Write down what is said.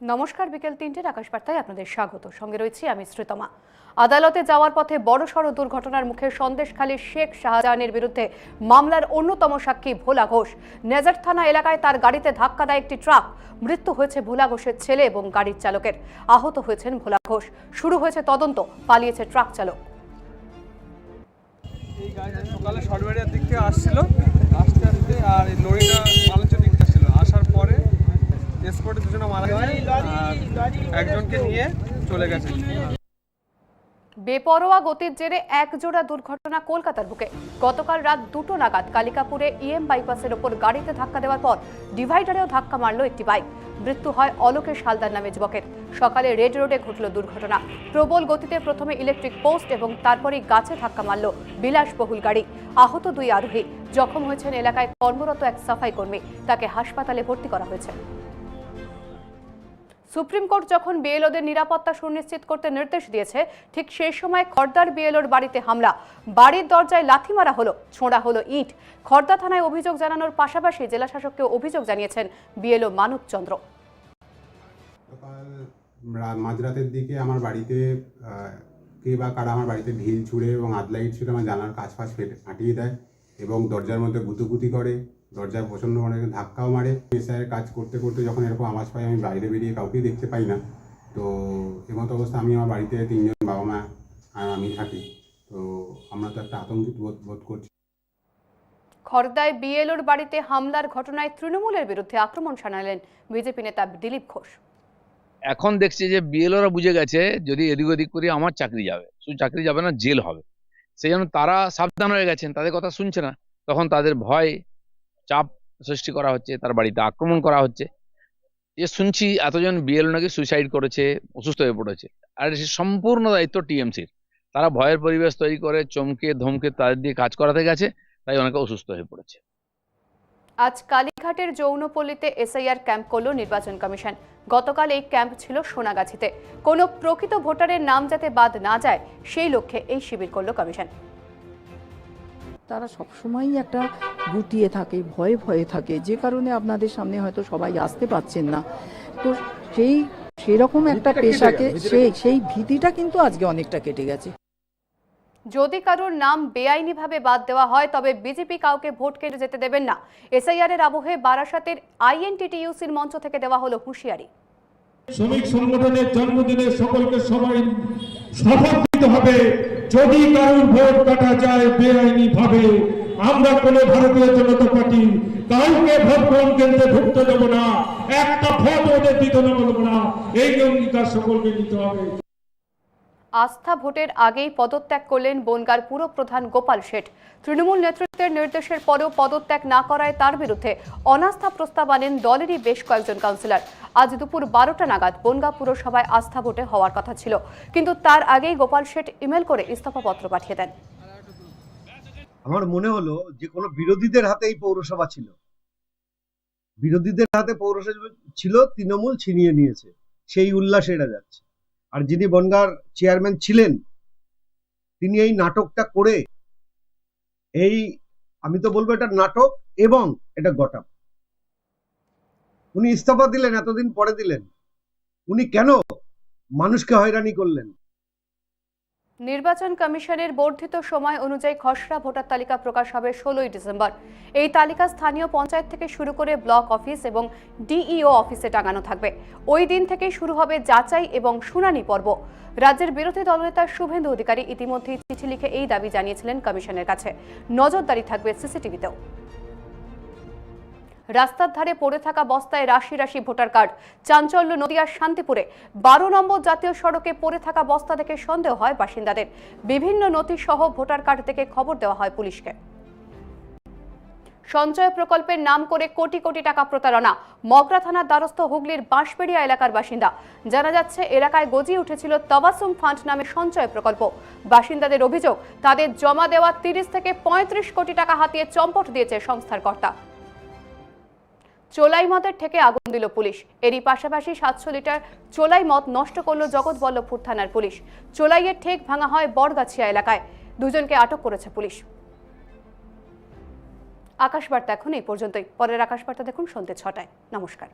নমস্কার, বিকেল তিনটের আকাশবার্তায় আপনাদের স্বাগত। সঙ্গে রয়েছি আমি শ্রীতমা। আদালতে যাওয়ার পথে বড়সড় দুর্ঘটনার মুখে সন্দেশখালীর শেখ শাহজাহানের বিরুদ্ধে মামলার অন্যতম সাক্ষী ভোলা ঘোষ। নেজার থানা এলাকায় তার গাড়িতে ধাক্কা দেয় একটি ট্রাক। মৃত্যু হয়েছে ভোলা ঘোষের ছেলে এবং গাড়ির চালকের। আহত হয়েছেন ভোলা ঘোষ। শুরু হয়েছে তদন্ত, পালিয়েছে ট্রাক চালক। এই গাড়িটা সকালে সরবেরিয়ার দিক থেকে আসছিল। আসতে আসতে আর লরিটা মালঞ্চের দিকটা ছিল আসার পরে মারা গেছে। একজনকে নিয়ে চলে গেছে। বেপরোয়া গতির জেরে একজোড়া দুর্ঘটনা কলকাতার বুকে। গতকাল রাত দুটো নাগাদ কালিকাপুরে ইএম বাইপাসের ওপর গাড়িতে ধাক্কা দেওয়ার পর ডিভাইডারেও ধাক্কা মারল একটি বাইক মৃত্যু হয় অলোকেশ হালদার নামে যুবকের। সকালে রেড রোডে ঘটল দুর্ঘটনা। প্রবল গতিতে প্রথমে ইলেকট্রিক পোস্ট এবং তারপরেই গাছে ধাক্কা মারল বিলাসবহুল গাড়ি। আহত দুই আরোহী। জখম হয়েছেন এলাকায় কর্মরত এক সাফাই কর্মী। তাকে হাসপাতালে ভর্তি করা হয়েছে। সুপ্রিম কোর্ট যখন বিএলওদের নিরাপত্তা সুনিশ্চিত করতে নির্দেশ দিয়েছে, ঠিক সেই সময় খর্দার বিএলওর বাড়িতে হামলা। বাড়ির দরজায় লাথি মারা হলো, ছোঁড়া হলো ইট। খর্দা থানায় অভিযোগ জানানোর পাশাপাশি জেলা শাসককে অভিযোগ জানিয়েছেন বিএলও মানব চন্দ্র। মাঝরাতের দিকে আমার বাড়িতে কে বা কারা আমার বাড়িতে ঢিল ছুঁড়ে এবং আদলাইট ছুঁড়ে আমার জানার কাজ ফেটে, ফাটিয়ে দেয় এবং দরজার মধ্যে গুতুগুতি করে। দরজায় প্রচণ্ড মানে ধাক্কাও মারে। এসআইয়ের কাজ করতে করতে যখন এরকম আওয়াজ পাই আমি বাইরে বেরিয়ে কাউকেই দেখতে পাই না। তো এমতো অবস্থা আমি আমার বাড়িতে তিনজন বাবা মা আর আমি থাকি। তো আমরা তো একটা আতঙ্কিত বোধ বোধ করছি। খর্দায় বিএলওর বাড়িতে হামলার ঘটনায় তৃণমূলের বিরুদ্ধে আক্রমণ শানালেন বিজেপি নেতা দিলীপ ঘোষ। এখন দেখছি যে বিএলওরা বুঝে গেছে যদি এদিক ওদিক করি আমার চাকরি যাবে। শুধু চাকরি যাবে না জেল হবে। সেই জন্য তারা সাবধান হয়ে গেছেন তাদের কথা শুনছে না। তখন তাদের ভয় চাপ সৃষ্টি করা হচ্ছে, তার বাড়িতে আক্রমণ করা হচ্ছে। যে শুনছি এতজন বিএলও নাকি সুইসাইড করেছে, অসুস্থ হয়ে পড়েছে। আর সম্পূর্ণ দায়িত্ব টিএমসির। তারা ভয়ের পরিবেশ তৈরি করে, চমকে, ধমকে তাদের দিয়ে কাজ করাতে গেছে, তাই অনেকে অসুস্থ হয়ে পড়েছে। আজ কালীঘাটের যৌনপল্লীতে এসআইআর ক্যাম্প করল নির্বাচন কমিশন। গতকাল এই ক্যাম্প ছিল সোনাগাছিতে। কোনো প্রকৃত ভোটারের নাম যাতে বাদ না যায়, সেই লক্ষ্যে এই শিবির করল কমিশন। তারা সবসময়ই একটা গুটিয়ে থাকে ভয়ে ভয়ে থাকে। যে কারণে আপনাদের সামনে হয়তো সবাই আসতে পারছেন না। তো সেই সেরকম একটা পেশাকে সেই সেই ভীতিটা কিন্তু আজকে অনেকটা কেটে গেছে। যদি কারোর নাম বেআইনিভাবে বাদ দেওয়া হয় তবে বিজেপি কাউকে ভোট কেটে যেতে দেবেন না। এসআইআর এর আবহে বারাসাতের আইএনটিটিইউসির মঞ্চ থেকে দেওয়া হলো হুঁশিয়ারি। শ্রমিক সংগঠনের জন্মদিনে সকলকে সবাই শপথ নিতে হবে। যদি কারোর ভোট কাটা যায়, বেআইনি ভাবে, আমরা কোন ভারতীয় জনতা পার্টি কাউকে ভোট গ্রহণ কেন্দ্রে ঢুকতে দেবো না। একটা ভোট ওদের দিতে না। এই অঙ্গীকার সকলকে নিতে হবে। আস্থা ভোটের আগেই পদত্যাগ করলেন বনগার পুরপ্রধান গোপাল শেঠ। তৃণমূল নেতৃত্বের নির্দেশের পরেও পদত্যাগ না করায় তার বিরুদ্ধে অনাস্থা প্রস্তাব আনেন দলেরই বেশ কয়েকজন কাউন্সিলর। আজ দুপুর বারোটা নাগাদ বনগা পুরসভায় আস্থা ভোটে হওয়ার কথা ছিল। কিন্তু তার আগেই গোপাল শেঠ ইমেল করে ইস্তফাপত্র পাঠিয়ে দেন। আমার মনে হলো যে কোনো বিরোধীদের হাতে এই পৌরসভা ছিল। বিরোধীদের হাতে পৌরসভা ছিল, তৃণমূল ছিনিয়ে নিয়েছে। সেই উল্লাসে এরা যাচ্ছে। আর যিনি বনগার চেয়ারম্যান ছিলেন, তিনি এই নাটকটা করে এই, আমি তো বলব এটা নাটক এবং এটা গটাপ। উনি ইস্তফা দিলেন, এতদিন পরে দিলেন। উনি কেন মানুষকে হয়রানি করলেন? নির্বাচন কমিশনের বর্ধিত সময় অনুযায়ী খসড়া ভোটার তালিকা প্রকাশ হবে ষোলোই ডিসেম্বর। এই তালিকা স্থানীয় পঞ্চায়েত থেকে শুরু করে ব্লক অফিস এবং ডিইও অফিসে টাঙানো থাকবে। ওই দিন থেকে শুরু হবে যাচাই এবং শুনানি পর্ব। রাজ্যের বিরোধী দলনেতা শুভেন্দু অধিকারী ইতিমধ্যেই চিঠি লিখে এই দাবি জানিয়েছিলেন কমিশনের কাছে। নজরদারি থাকবে সিসিটিভিতেও। রাস্তার ধারে পড়ে থাকা বস্তায় রাশি রাশি ভোটার কার্ড। চাঞ্চল্য, নদিয়ার শান্তিপুরে বারো নম্বর জাতীয় সড়কে পড়ে থাকা বস্তা থেকে সন্দেহ হয় বাসিন্দাদের। বিভিন্ন নথি সহ ভোটার কার্ড থেকে খবর দেওয়া হয় পুলিশকে। সঞ্চয় প্রকল্পের নাম করে কোটি কোটি টাকা প্রতারণা। মগরা থানার দ্বারস্থ হুগলির বাঁশবেড়িয়া এলাকার বাসিন্দা। জানা যাচ্ছে, এলাকায় গজিয়ে উঠেছিল তবাসুম ফান্ড নামে সঞ্চয় প্রকল্প। বাসিন্দাদের অভিযোগ, তাদের জমা দেওয়া তিরিশ থেকে পঁয়ত্রিশ কোটি টাকা হাতিয়ে চম্পট দিয়েছে সংস্থার কর্তা। চোলাই মদের ঠেকে আগুন দিল পুলিশ। এরই পাশাপাশি সাতশো লিটার চোলাই মদ নষ্ট করল জগৎবল্লভপুর থানার পুলিশ। চোলাইয়ের ঠেক ভাঙা হয় বড়গাছিয়া এলাকায়। দুজনকে আটক করেছে পুলিশ। আকাশবার্তা এখন এই পর্যন্তই। পরের আকাশবার্তা দেখুন সন্ধ্যে ছটায়। নমস্কার।